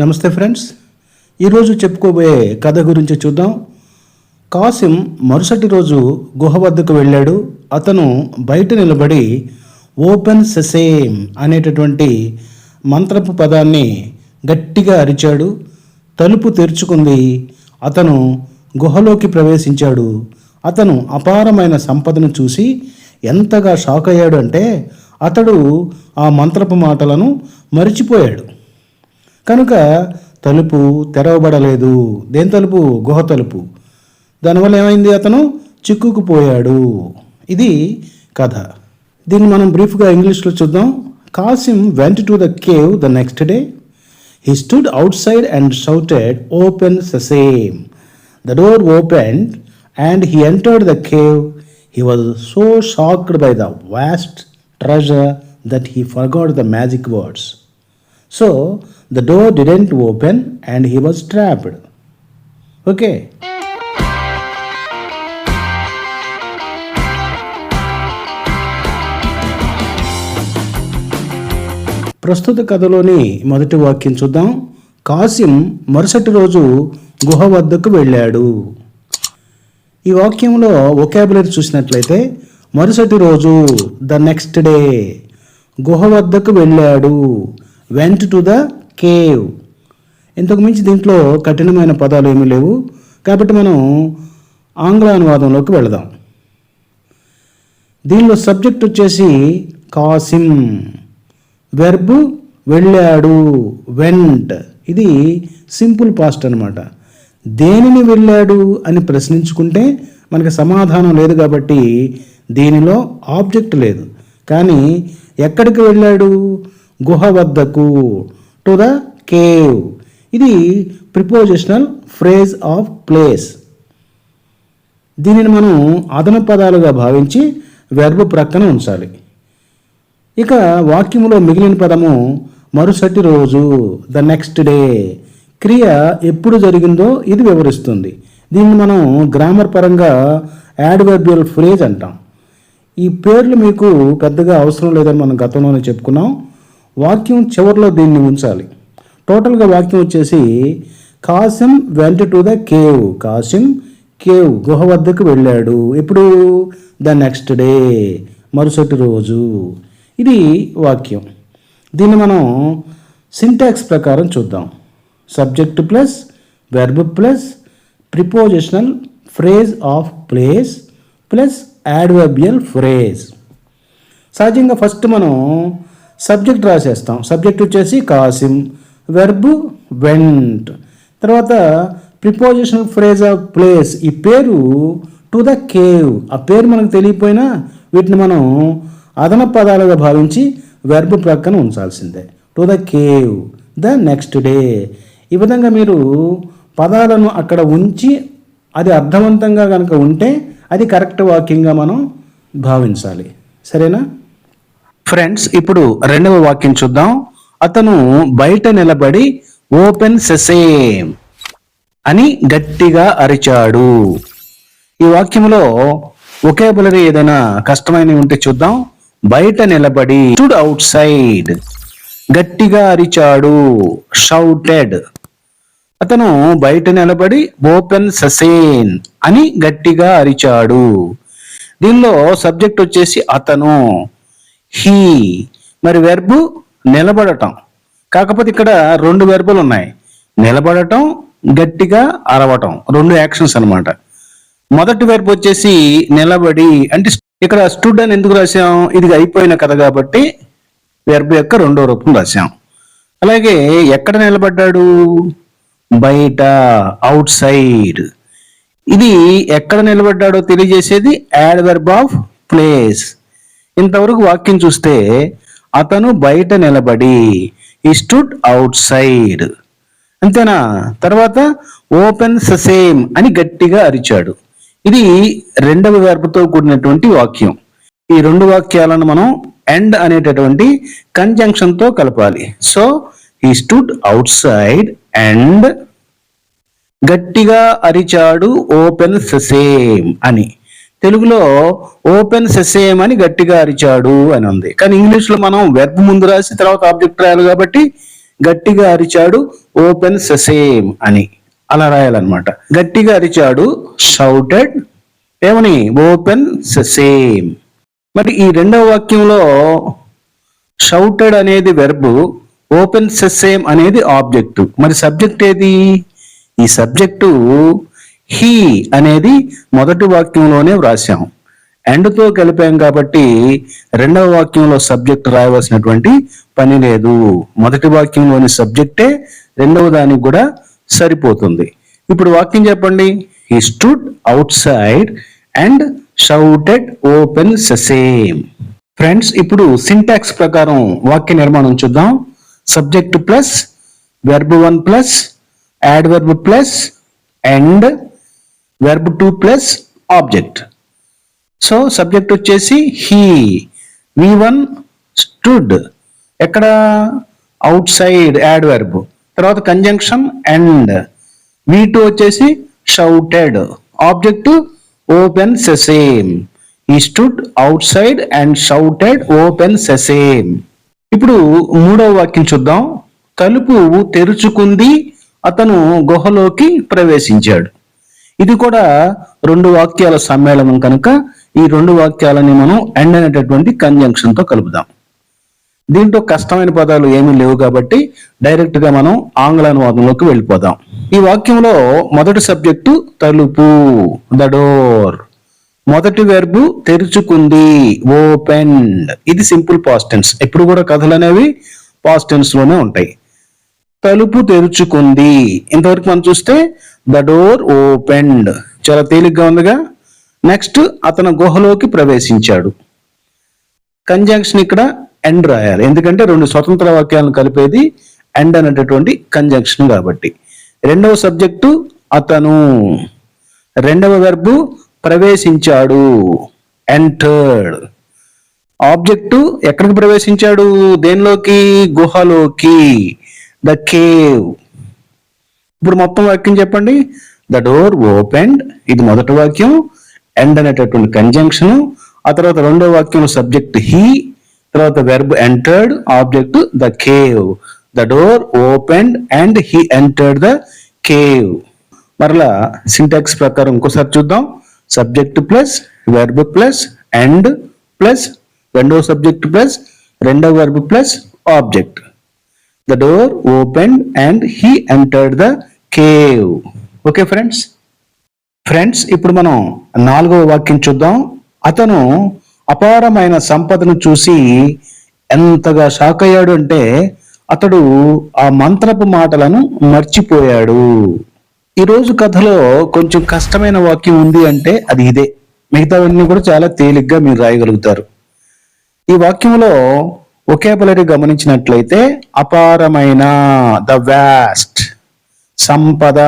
నమస్తే ఫ్రెండ్స్. ఈరోజు చెప్పుకోబోయే కథ గురించి చూద్దాం. కాసిం మరుసటి రోజు గుహ వద్దకు వెళ్ళాడు. అతను బయట నిలబడి ఓపెన్ సెసేమ్ అనేటటువంటి మంత్రపు పదాన్ని గట్టిగా అరిచాడు. తలుపు తెరుచుకుంది. అతను గుహలోకి ప్రవేశించాడు. అతను అపారమైన సంపదను చూసి ఎంతగా షాక్ అయ్యాడు అంటే అతడు ఆ మంత్రపు మాటలను మరిచిపోయాడు. కనుక తలుపు తెరవబడలేదు. దేని తలుపు? గుహ తలుపు. దానివల్ల ఏమైంది? అతను చిక్కుకుపోయాడు ఇది కథ. దీన్ని మనం బ్రీఫ్గా ఇంగ్లీష్లో చూద్దాం. Kasim went to the cave the next day he stood outside and shouted open sesame the door open and he entered the cave he was so shocked by the vast treasure that he forgot the magic words. So the door didn't open and he was trapped. Okay. ప్రస్తుత కథలోని మొదటి వాక్యం చూద్దాం కాసిం మరుసటి రోజు గుహ వద్దకు వెళ్ళాడు ఈ వాక్యంలో ఒకాబులరీ చూసినట్లయితే మరుసటి రోజు ద నెక్స్ట్ డే గుహ వద్దకు వెళ్ళాడు. వెంట్ టు ద కేవ్ ఇంతకు మించి దీంట్లో కఠినమైన పదాలు ఏమీ లేవు. కాబట్టి మనం ఆంగ్ల అనువాదంలోకి వెళదాం. దీనిలో సబ్జెక్ట్ వచ్చేసి కాసిం. వెర్బ్ వెళ్ళాడు. వెంట్ ఇది సింపుల్ పాస్ట్ అనమాట దేనిని వెళ్ళాడు అని ప్రశ్నించుకుంటే మనకి సమాధానం లేదు కాబట్టి దీనిలో ఆబ్జెక్ట్ లేదు. కానీ ఎక్కడికి వెళ్ళాడు? గుహ వద్దకు. To the cave. ఇది ప్రిపోజిషనల్ ఫ్రేజ్ ఆఫ్ ప్లేస్. దీనిని మనం అదన పదాలుగా భావించి వెర్బ్ ప్రక్కన ఉంచాలి. ఇక వాక్యంలో మిగిలిన పదము మరుసటి రోజు ద నెక్స్ట్ డే క్రియ ఎప్పుడు జరిగిందో ఇది వివరిస్తుంది. దీన్ని మనం గ్రామర్ పరంగా యాడ్వర్బియల్ ఫ్రేజ్ అంటాం. ఈ పేర్లు మీకు పెద్దగా అవసరం లేదని మనం గతంలోనే చెప్పుకున్నాం. వాక్యం చివరిలో దీన్ని ఉంచాలి. టోటల్గా వాక్యం వచ్చేసి కాసిం వెంట to the cave. Kasim cave గుహ వద్దకు వెళ్ళాడు. ఎప్పుడు? The next day. మరుసటి రోజు. ఇది వాక్యం. దీన్ని మనం సింటాక్స్ ప్రకారం చూద్దాం. Subject plus verb plus prepositional phrase of place plus adverbial phrase సహజంగా ఫస్ట్ మనం సబ్జెక్ట్ రాసేస్తాం సబ్జెక్ట్ వచ్చేసి కాసిం వెర్బ్ వెంట్ తర్వాత ప్రిపోజిషనల్ ఫ్రేజ్ ఆఫ్ ప్లేస్ ఈ పేరు టు ద కేవ్ ఆ పేరు మనకు తెలియపోయినా వీటిని మనం అదన పదాలుగా భావించి వెర్బ్ ప్రక్కన ఉంచాల్సిందే. To the cave the next day ఈ విధంగా మీరు పదాలను అక్కడ ఉంచి అది అర్థవంతంగా కనుక ఉంటే అది కరెక్ట్ వాక్యంగా మనం భావించాలి. సరేనా? ఫ్రెండ్స్ ఇప్పుడు రెండవ వాక్యం చూద్దాం. అతను బయట నిలబడి ఓపెన్ సెసేమ్ అని గట్టిగా అరిచాడు. ఈ వాక్యంలో ఒకేబులరీ ఏదైనా కష్టమైనవి ఉంటే చూద్దాం. బయట నిలబడి స్టూడ్ అవుట్ సైడ్ గట్టిగా అరిచాడు షౌటెడ్ అతను బయట నిలబడి ఓపెన్ ససేన్ అని గట్టిగా అరిచాడు. దీనిలో సబ్జెక్ట్ వచ్చేసి అతను. హీ. మరి వెర్బు నిలబడటం. కాకపోతే ఇక్కడ రెండు వెర్బులు ఉన్నాయి. నిలబడటం గట్టిగా అరవటం. రెండు యాక్షన్స్ అనమాట మొదటి వెర్బ్ వచ్చేసి నిలబడి అంటే ఇక్కడ స్టూడ్ అని ఎందుకు రాసాం ఇది అయిపోయిన కథ కాబట్టి వెర్బ్ యొక్క రెండో రూపం రాసాం అలాగే ఎక్కడ నిలబడ్డాడు? బయట అవుట్ సైడ్ ఇది ఎక్కడ నిలబడ్డాడో తెలియజేసేది యాడ్ వెర్బ్ ఆఫ్ ప్లేస్ ఇంతవరకు వాక్యం చూస్తే అతను బయట నిలబడి ఈ స్టూడ్ అవుట్ సైడ్ అంతేనా? తర్వాత ఓపెన్ ససేమ్ అని గట్టిగా అరిచాడు. ఇది రెండవ వెర్బ్తో కూడినటువంటి వాక్యం. ఈ రెండు వాక్యాలను మనం ఎండ్ అనేటటువంటి కన్జంక్షన్తో కలపాలి. సో ఈ స్టూడ్ అవుట్ సైడ్ అండ్ గట్టిగా అరిచాడు ఓపెన్ ససేమ్ అని. తెలుగులో ఓపెన్ సెసేమ్ అని గట్టిగా అరిచాడు అని ఉంది. కానీ ఇంగ్లీష్లో మనం వెర్బ్ ముందు రాసి తర్వాత ఆబ్జెక్ట్ రాయాలి కాబట్టి గట్టిగా అరిచాడు ఓపెన్ సెసేమ్ అని. అలా రాయాలన్నమాట. గట్టిగా అరిచాడు షౌటెడ్ ఏమని? Open sesame. మరి ఈ రెండవ వాక్యంలో షౌటెడ్ అనేది వెర్బు ఓపెన్ సెస్సేమ్ అనేది ఆబ్జెక్టు. మరి సబ్జెక్ట్ ఏది? ఈ సబ్జెక్టు హీ అనేది మొదటి వాక్యంలోనే వ్రాసాం ఎండ్తో కలిపాం కాబట్టి రెండవ వాక్యంలో సబ్జెక్ట్ రాయవలసినటువంటి పని లేదు. మొదటి వాక్యంలోని సబ్జెక్టే రెండవ దానికి కూడా సరిపోతుంది. ఇప్పుడు వాక్యం చెప్పండి. He stood outside and shouted open sesame friends ఇప్పుడు సింటాక్స్ ప్రకారం వాక్య నిర్మాణం చూద్దాం. Subject plus verb one plus adverb plus and verb two plus object so subject వచ్చేసి హీ వి వన్ స్టూడ్ ఎక్కడ? అవుట్ సైడ్ యాడ్ వెర్బ్ తర్వాత conjunction and V two వచ్చేసి shouted object open sesame ఈ stood outside and shouted open sesame ఇప్పుడు మూడవ వాక్యం చూద్దాం. తలుపు తెరుచుకుంది అతను గుహలోకి ప్రవేశించాడు. ఇది కూడా రెండు వాక్యాల సమ్మేళనం కనుక ఈ రెండు వాక్యాలని మనం ఎండ్ అనేటటువంటి కంజంక్షన్తో కలుపుదాం. దీంట్లో కష్టమైన పదాలు ఏమీ లేవు కాబట్టి డైరెక్ట్గా మనం ఆంగ్ల అనువాదంలోకి వెళ్ళిపోదాం. ఈ వాక్యంలో మొదటి సబ్జెక్టు తలుపు ద డోర్. మొదటి వెర్బు తెరుచుకుంది ఓపెన్ ఇది సింపుల్ పాస్ట్ ఎప్పుడు కూడా కథలు అనేవి పాస్ట్లోనే ఉంటాయి. తలుపు తెరుచుకుంది. ఇంతవరకు మనం చూస్తే ద డోర్ ఓపెండ్ చాలా తేలిగ్గా ఉందిగా. నెక్స్ట్ అతను గుహలోకి ప్రవేశించాడు. కంజంక్షన్ ఇక్కడ ఎండ్ రాయాలి. ఎందుకంటే రెండు స్వతంత్ర వాక్యాలను కలిపేది ఎండ్ అనేటటువంటి కంజంక్షన్ కాబట్టి. రెండవ సబ్జెక్టు అతను. రెండవ వెర్బు ప్రవేశించాడు. ఎంటర్డ్ ఆబ్జెక్టు ఎక్కడికి ప్రవేశించాడు? దేనిలోకి? గుహలోకి. ద కేవ్ ఇప్పుడు మొత్తం వాక్యం చెప్పండి. ద డోర్ ఓపెండ్ ఇది మొదటి వాక్యం. ఎండ్ అనేటటువంటి కంజంక్షన్ ఆ తర్వాత రెండో వాక్యం సబ్జెక్ట్ హీ తర్వాత verb entered object the cave the door opened and he entered the cave మరలా సింటాక్స్ ప్రకారం ఇంకోసారి చూద్దాం. Subject plus verb plus and plus రెండవ సబ్జెక్ట్ ప్లస్ రెండవ verb plus object the door open and he entered the cave okay friends friends ఇప్పుడు మనం నాలుగవ వాక్యం చూద్దాం. అతను అపారమైన సంపదను చూసి ఎంతగా షాక్ అయ్యాడు అంటే అతడు ఆ మంత్రపు మాటలను మర్చిపోయాడు. ఈరోజు కథలో కొంచెం కష్టమైన వాక్యం ఉంది అంటే అది ఇదే. మిగతావన్నీ కూడా చాలా తేలిగ్గా మీరు రాయగలుగుతారు. ఈ వాక్యంలో ఒకేపలరి గమనించినట్లయితే అపారమైన ద వ్యాస్ట్ సంపద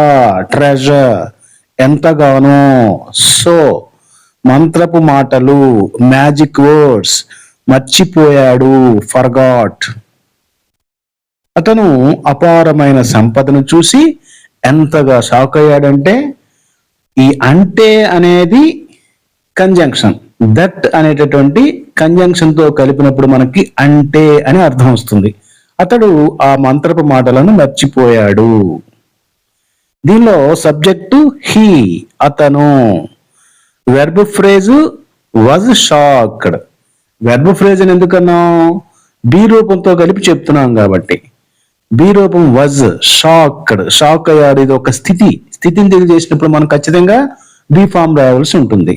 ట్రెజర్ ఎంతగానో సో మంత్రపు మాటలు మ్యాజిక్ వర్డ్స్ మర్చిపోయాడు ఫర్గాట్. అతను అపారమైన సంపదను చూసి ఎంతగా షాక్ అయ్యాడంటే ఈ అంటే అనేది కంజంక్షన్ దట్ అనేటటువంటి కంజంక్షన్తో కలిపినప్పుడు మనకి అంటే అని అర్థం వస్తుంది. అతడు ఆ మంత్రపు మాటలను మర్చిపోయాడు. దీనిలో సబ్జెక్టు హీ అతను. Verb phrase was shocked verb phrase అని ఎందుకన్నాం? బి రూపంతో కలిపి చెప్తున్నాం కాబట్టి. బి రూపం వజ్ షాక్డ్ షాక్ అయ్యాడు ఇది ఒక స్థితి. స్థితిని తెలియజేసినప్పుడు మనం ఖచ్చితంగా బి ఫామ్ రాయాల్సి ఉంటుంది.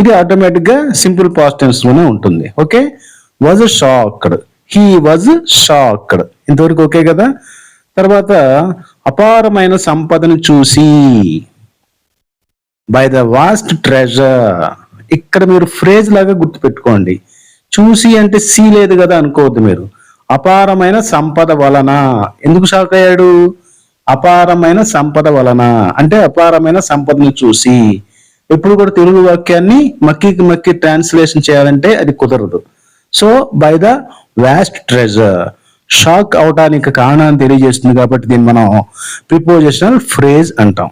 ఇది ఆటోమేటిక్గా సింపుల్ పాస్ట్ టెన్స్లోనే ఉంటుంది. Okay? Was shocked he was shocked ఇంతవరకు ఓకే కదా? తర్వాత అపారమైన సంపదను చూసి బై ద వాస్ట్ ట్రెజర్ ఇక్కడ మీరు ఫ్రేజ్ లాగా గుర్తుపెట్టుకోండి. చూసి అంటే సీ లేదు కదా అనుకోవద్దు మీరు. అపారమైన సంపద వలన. ఎందుకు షాక్ అయ్యాడు అపారమైన సంపద వలన. అంటే అపారమైన సంపదను చూసి. ఎప్పుడు కూడా తెలుగు వాక్యాన్ని మక్కికి మక్కి ట్రాన్స్లేషన్ చేయాలంటే అది కుదరదు. So by the vast treasure shock అవటానికి కారణాన్ని తెలియజేస్తుంది కాబట్టి దీన్ని మనం ప్రిపోజిషనల్ ఫ్రేజ్ అంటాం.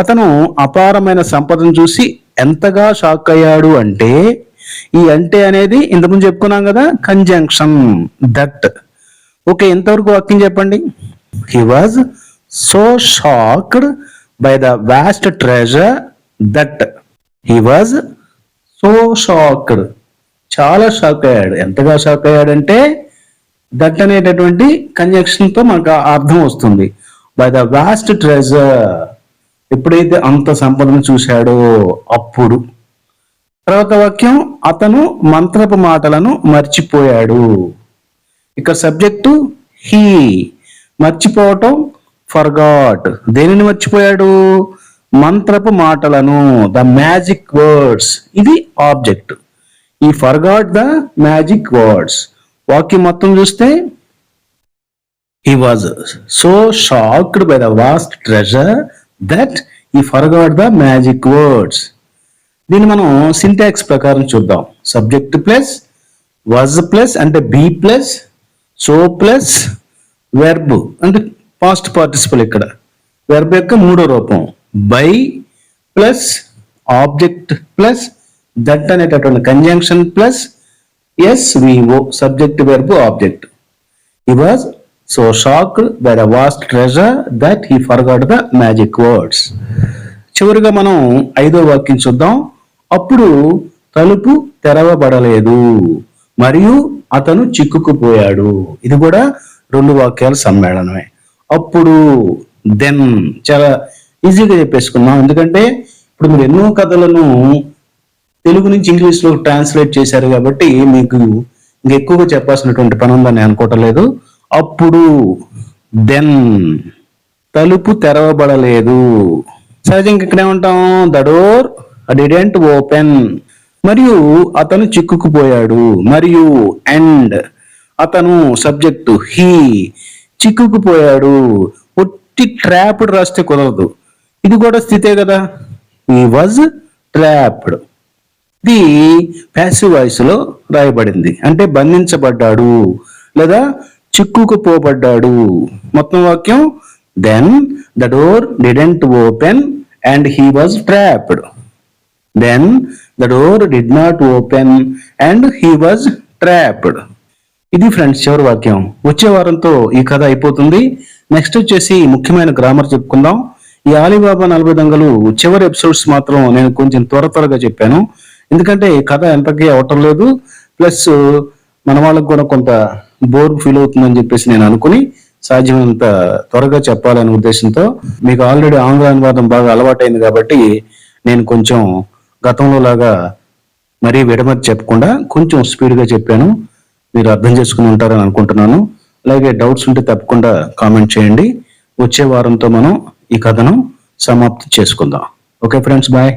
అతను అపారమైన సంపదను చూసి ఎంతగా షాక్ అయ్యాడు అంటే ఈ అంటే అనేది ఇంతకుముందు చెప్పుకున్నాం కదా కంజంక్షన్ దట్ ఓకే ఇంతవరకు వాక్యం చెప్పండి? He was so shocked by the vast treasure that he was so shocked చాలా షాక్ అయ్యాడు. ఎంతగా షాక్ అయ్యాడంటే దట్ అనేటటువంటి కంజక్షన్తో మనకు అర్థం వస్తుంది. బై ద వాస్ట్ ట్రెజర్ ఎప్పుడైతే అంత సంపదను చూశాడో అప్పుడు. తర్వాత వాక్యం అతను మంత్రపు మాటలను మర్చిపోయాడు. ఇక్కడ సబ్జెక్టు హీ మర్చిపోవటం ఫర్గాట్. దేనిని మర్చిపోయాడు? మంత్రపు మాటలను ద మ్యాజిక్ వర్డ్స్. ఇది object. He forgot the magic words. వాక్యం మొత్తం చూస్తే he was so shocked by the vast treasure that he forgot the magic words దీన్ని మనం సింటాక్స్ ప్రకారం చూద్దాం. సబ్జెక్ట్ ప్లస్ వాజ్ ప్లస్ అంటే be plus so plus verb అంటే పాస్ట్ పార్టిసిపల్ ఇక్కడ. వెర్బ్ యొక్క మూడో రూపం. By plus object plus that అనేటటువంటి conjunction plus SVO subject verb object He was so shocked by the vast treasure that he forgot the magic చివరిగా మనం ఐదో వాక్యం చూద్దాం. అప్పుడు తలుపు తెరవబడలేదు. మరియు అతను చిక్కుకుపోయాడు. ఇది కూడా రెండు వాక్యాల సమ్మేళనమే. అప్పుడు దెన్ చాలా ఈజీగా చెప్పేసుకున్నాం ఎందుకంటే ఇప్పుడు మీరు ఎన్నో కథలను తెలుగు నుంచి ఇంగ్లీష్లో ట్రాన్స్లేట్ చేశారు కాబట్టి మీకు ఇంక ఎక్కువగా చెప్పాల్సినటువంటి పని ఉందని నేను అనుకోవటం లేదు అప్పుడు దెన్ తలుపు తెరవబడలేదు. సహజంగా ఇక్కడే ఏమంటాం ద డోర్ డిడెంట్ ఓపెన్ మరియు అతను చిక్కుకుపోయాడు. మరియు అండ్ అతను సబ్జెక్టు హీ చిక్కుకుపోయాడు. ఒట్టి ట్రాప్డ్ రాస్తే కుదరదు. ఇది కూడా స్థితే కదా? ఈ వాజ్ ట్రాప్డ్ ఇది ప్యాసివ్ వాయిస్లో రాయబడింది. అంటే బంధించబడ్డాడు. లేదా చిక్కుకుపోబడ్డాడు. మొత్తం వాక్యం. Then the door didn't open and he was trapped then the door did not open and he was trapped ఇది ఫ్రెండ్స్ చివరి వాక్యం. వచ్చే వారంతో ఈ కథ అయిపోతుంది. నెక్స్ట్ వచ్చేసి ముఖ్యమైన గ్రామర్ చెప్పుకుందాం. ఈ ఆలీబాబా నలభై దొంగలు చివరి ఎపిసోడ్స్ మాత్రం నేను కొంచెం త్వర త్వరగా చెప్పాను. ఎందుకంటే ఈ కథ ఎంతకీ అవటం లేదు. ప్లస్ మన వాళ్ళకు కూడా కొంత బోర్ ఫీల్ అవుతుందని చెప్పేసి నేను అనుకుని సాధ్యమైనంత త్వరగా చెప్పాలనే ఉద్దేశంతో మీకు ఆల్రెడీ ఆంగ్ల అనువాదం బాగా అలవాటైంది కాబట్టి నేను కొంచెం గతంలో లాగా మరీ విడమతి చెప్పకుండా కొంచెం స్పీడ్గా చెప్పాను. మీరు అర్థం చేసుకుని ఉంటారని అనుకుంటున్నాను. అలాగే డౌట్స్ ఉంటే తప్పకుండా కామెంట్ చేయండి. వచ్చే వారంతో మనం ఈ కథను సమాప్తి చేసుకుందాం. Okay friends bye.